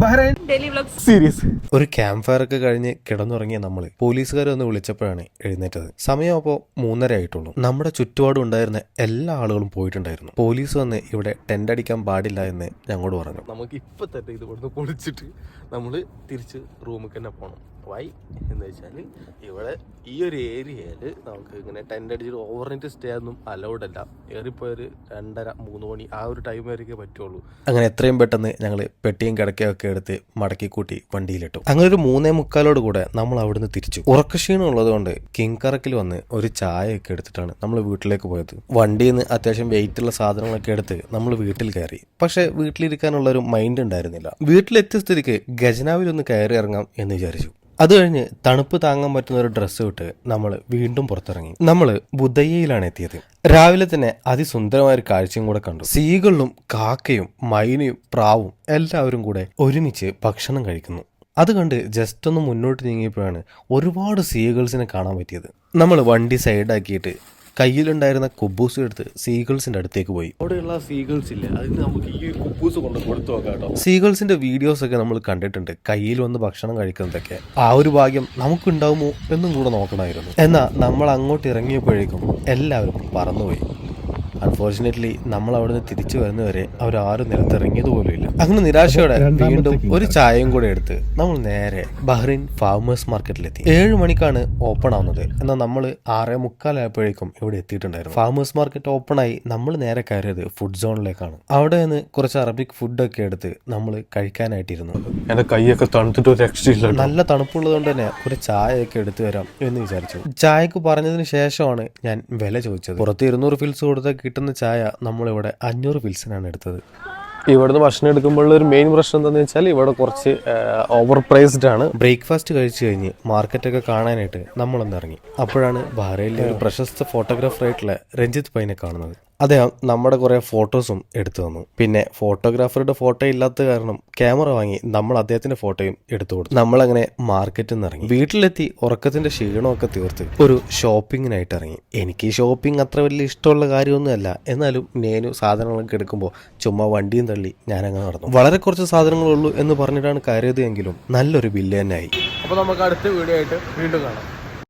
Bahrain series. ഒരു camp fire ഒക്കെ കഴിഞ്ഞ് കിടന്നുറങ്ങിയ നമ്മൾ പോലീസുകാരെ ഒന്ന് വിളിച്ചപ്പോഴാണ് എഴുന്നേറ്റത്. സമയം അപ്പോൾ മൂന്നര ആയിട്ടുള്ളൂ. നമ്മുടെ ചുറ്റുപാടും ഉണ്ടായിരുന്ന എല്ലാ ആളുകളും പോയിട്ടുണ്ടായിരുന്നു. പോലീസ് വന്ന് ഇവിടെ ടെന്റ് അടിക്കാൻ പാടില്ല എന്ന് ഞങ്ങളോട് പറഞ്ഞു. നമുക്ക് ഇപ്പൊ തന്നെ ഇത് ഇവിടുന്ന് പൊളിച്ചിട്ട് നമ്മൾ തിരിച്ച് റൂമിൽ തന്നെ പോകണം വൈ എന്ന് വെച്ചാൽ ഇവിടെ ഈ ഒരു ഏരിയയിൽ നമുക്ക് ഇങ്ങനെ ടെന്റ് അടിച്ചിട്ട് ഓവർനൈറ്റ് സ്റ്റേ ഒന്നും അലൗഡ് അല്ല. ഏറിപ്പോയൊരു രണ്ടര മൂന്ന് മണി ആ ഒരു ടൈം വരെയൊക്കെ പറ്റുള്ളൂ. അങ്ങനെ എത്രയും പെട്ടെന്ന് ഞങ്ങൾ പെട്ടിയും കിടക്കയും ഒക്കെ എടുത്ത് മടക്കി കൂട്ടി വണ്ടിയിലിട്ടു. അങ്ങനെ ഒരു മൂന്നേ മുക്കാലോട് കൂടെ നമ്മൾ അവിടുന്ന് തിരിച്ചു. ഉറക്കക്ഷീണം ഉള്ളതുകൊണ്ട് കിങ് കറക്കിൽ വന്ന് ഒരു ചായ ഒക്കെ എടുത്തിട്ടാണ് നമ്മൾ വീട്ടിലേക്ക് പോയത്. വണ്ടിയിൽ നിന്ന് അത്യാവശ്യം വെയിറ്റ് ഉള്ള സാധനങ്ങളൊക്കെ എടുത്ത് നമ്മൾ വീട്ടിൽ കയറി. പക്ഷെ വീട്ടിലിരിക്കാനുള്ള ഒരു മൈൻഡ് ഉണ്ടായിരുന്നില്ല. വീട്ടിലെത്തിയ സ്ഥിതിക്ക് ഗജനാവിലൊന്ന് കയറി ഇറങ്ങാം എന്ന് വിചാരിച്ചു. അത് കഴിഞ്ഞ് തണുപ്പ് താങ്ങാൻ പറ്റുന്ന ഒരു ഡ്രസ്സ് ഇട്ട് നമ്മൾ വീണ്ടും പുറത്തിറങ്ങി. നമ്മൾ ബുദ്ധയ്യയിലാണ് എത്തിയത്. രാവിലെ തന്നെ അതിസുന്ദരമായ ഒരു കാഴ്ചയും കൂടെ കണ്ടു. സീകളിലും കാക്കയും മൈനയും പ്രാവും എല്ലാവരും കൂടെ ഒരുമിച്ച് ഭക്ഷണം കഴിക്കുന്നു. അത് കണ്ട് ജസ്റ്റ് ഒന്ന് മുന്നോട്ട് നീങ്ങിയപ്പോഴാണ് ഒരുപാട് സീഗിൾസിനെ കാണാൻ പറ്റിയത്. നമ്മൾ വണ്ടി സൈഡാക്കിയിട്ട് കയ്യിലുണ്ടായിരുന്ന കുബൂസ് എടുത്ത് സീഗിൾസിന്റെ അടുത്തേക്ക് പോയി. അവിടെയുള്ള സീഗൾസ് ഇല്ല? അതിന് നമുക്ക് ഈ ഒരു കൊണ്ട് കൊടുത്തു സീഗൾസിന്റെ വീഡിയോസ് ഒക്കെ നമ്മൾ കണ്ടിട്ടുണ്ട്. കയ്യിൽ വന്ന് ഭക്ഷണം കഴിക്കുന്നതൊക്കെ. ആ ഒരു ഭാഗ്യം നമുക്കുണ്ടാവുമോ എന്നും കൂടെ നോക്കണമായിരുന്നു. എന്നാൽ നമ്മൾ അങ്ങോട്ട് ഇറങ്ങിയപ്പോഴേക്കും എല്ലാവരും പറന്നുപോയി. അൺഫോർച്ചുനേറ്റ്ലി നമ്മൾ അവിടുന്ന് തിരിച്ചു വരുന്നവരെ അവർ ആരും നിലത്തിറങ്ങിയത് പോലും ഇല്ല അങ്ങനെ നിരാശയോടെ വീണ്ടും ഒരു ചായയും കൂടെ എടുത്ത് നമ്മൾ നേരെ ബഹ്റിൻ ഫാമേഴ്സ് മാർക്കറ്റിലെത്തി. ഏഴ് മണിക്കാണ് ഓപ്പൺ ആവുന്നത്. എന്നാൽ നമ്മൾ ആറേ മുക്കാലായപ്പോഴേക്കും ഇവിടെ എത്തിയിട്ടുണ്ടായിരുന്നു. ഫാമേഴ്സ് മാർക്കറ്റ് ഓപ്പൺ ആയി നമ്മൾ നേരെ കയറിയത് ഫുഡ് സോണിലേക്കാണ് അവിടെ നിന്ന് കുറച്ച് അറബിക് ഫുഡൊക്കെ എടുത്ത് നമ്മൾ കഴിക്കാനായിട്ടിരുന്നു. എന്റെ കൈയൊക്കെ തണുത്തിട്ട് ഒരു രക്ഷയില്ല നല്ല തണുപ്പുള്ളത് കൊണ്ട് തന്നെ ഒരു ചായയൊക്കെ എടുത്തു വരാം എന്ന് വിചാരിച്ചു. ചായക്ക് പറഞ്ഞതിന് ശേഷമാണ് ഞാൻ വില ചോദിച്ചത്. പുറത്ത് ഇരുന്നൂറ് ഫിൽസ് കൊടുത്ത കിട്ടുന്ന ചായ നമ്മളിവിടെ അഞ്ഞൂറ് പിൽസിനാണ് എടുത്തത്. ഇവിടുന്ന് ഭക്ഷണം എടുക്കുമ്പോഴുള്ള ഒരു മെയിൻ പ്രശ്നം എന്താണെന്ന് വെച്ചാൽ ഇവിടെ കുറച്ച് ഓവർ പ്രൈസ്ഡ് ആണ്. ബ്രേക്ക്ഫാസ്റ്റ് കഴിച്ചു കഴിഞ്ഞ് മാർക്കറ്റൊക്കെ കാണാനായിട്ട് നമ്മളൊന്ന് ഇറങ്ങി അപ്പോഴാണ് ഭാരയിലെ ഒരു പ്രശസ്ത ഫോട്ടോഗ്രാഫറായിട്ടുള്ള രഞ്ജിത്ത് പൈനെ കാണുന്നത്. അദ്ദേഹം നമ്മുടെ കുറേ ഫോട്ടോസും എടുത്തു തന്നു. പിന്നെ ഫോട്ടോഗ്രാഫറുടെ ഫോട്ടോ ഇല്ലാത്ത കാരണം ക്യാമറ വാങ്ങി നമ്മൾ അദ്ദേഹത്തിന്റെ ഫോട്ടോയും എടുത്തു കൊടുത്തു. നമ്മളങ്ങനെ മാർക്കറ്റിൽ നിന്ന് ഇറങ്ങി. വീട്ടിലെത്തി ഉറക്കത്തിന്റെ ക്ഷീണമൊക്കെ തീർത്ത് ഒരു ഷോപ്പിങ്ങിനായിട്ട് ഇറങ്ങി. എനിക്ക് ഷോപ്പിംഗ് അത്ര വലിയ ഇഷ്ടമുള്ള കാര്യമൊന്നുമല്ല. എന്നാലും നേനു സാധനങ്ങളൊക്കെ എടുക്കുമ്പോൾ ചുമ്മാ വണ്ടിയും തള്ളി ഞാൻ അങ്ങനെ നടന്നു. വളരെ കുറച്ച് സാധനങ്ങളുള്ളൂ എന്ന് പറഞ്ഞിട്ടാണ് കയറിയത് എങ്കിലും നല്ലൊരു ബില്ല് തന്നെ ആയി അപ്പോൾ നമുക്ക് അടുത്ത വീഡിയോ ആയിട്ട് വീണ്ടും കാണാം.